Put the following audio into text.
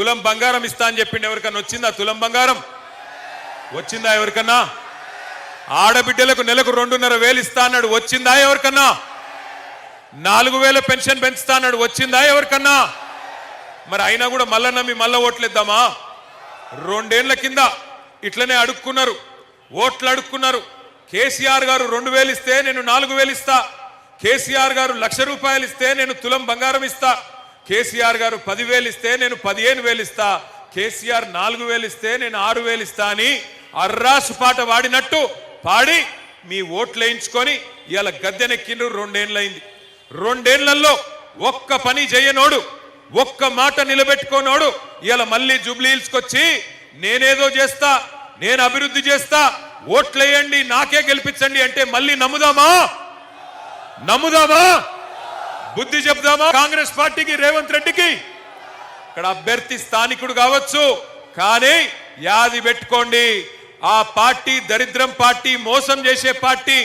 తులం బంగారం ఇస్తా అని చెప్పిండు ఎవరికన్నా వచ్చిందా? తులం బంగారం? వచ్చిందా ఎవరికన్నా? ఆడబిడ్డలకు నెలకు రెండున్నర వేలు ఇస్తా అన్నాడు వచ్చిందా ఎవరికన్నా? నాలుగు వేల పెన్షన్ పెంచుతా అన్నాడు వచ్చిందా ఎవరికన్నా? మరి అయినా కూడా మళ్ళా నమ్మి మళ్ళా ఓట్లేద్దామా? రెండేళ్ళ కింద ఇట్లనే అడుక్కున్నారు ఓట్లు అడుక్కున్నారు. కేసీఆర్ గారు రెండు వేలు ఇస్తే నేను నాలుగు వేలు ఇస్తా. కేసీఆర్ గారు లక్ష రూపాయలు ఇస్తే నేను తులం బంగారం ఇస్తా. కేసీఆర్ గారు పదివేలు ఇస్తే నేను పదిహేను వేలు ఇస్తా. కేసీఆర్ నాలుగు వేలు ఇస్తే నేను ఆరు వేలు ఇస్తా అని అర్రాసు పాట వాడినట్టు పాడి మీ ఓట్లు వేయించుకొని ఇవాళ గద్దెనెక్కిండ్రు రెండేళ్ళైంది రెండేళ్ళలో ఒక్క పని చేయనోడు ఒక్క మాట నిలబెట్టుకోనోడు ఇవాళ మళ్ళీ జూబ్లీహిల్స్కి వచ్చి నేనేదో చేస్తా నేను అభివృద్ధి చేస్తా ఓట్లేయండి నాకే గెలిపించండి అంటే మళ్ళీ నమ్ముదామా? నమ్ముదామా? బుద్ధి చెప్దామా కాంగ్రెస్ పార్టీకి రేవంత్ రెడ్డికి? ఇక్కడ అభ్యర్థి స్థానికుడు కావచ్చు కానీ యాది పెట్టుకోండి. ఆ పార్టీ దరిద్రం పార్టీ మోసం చేసే పార్టీ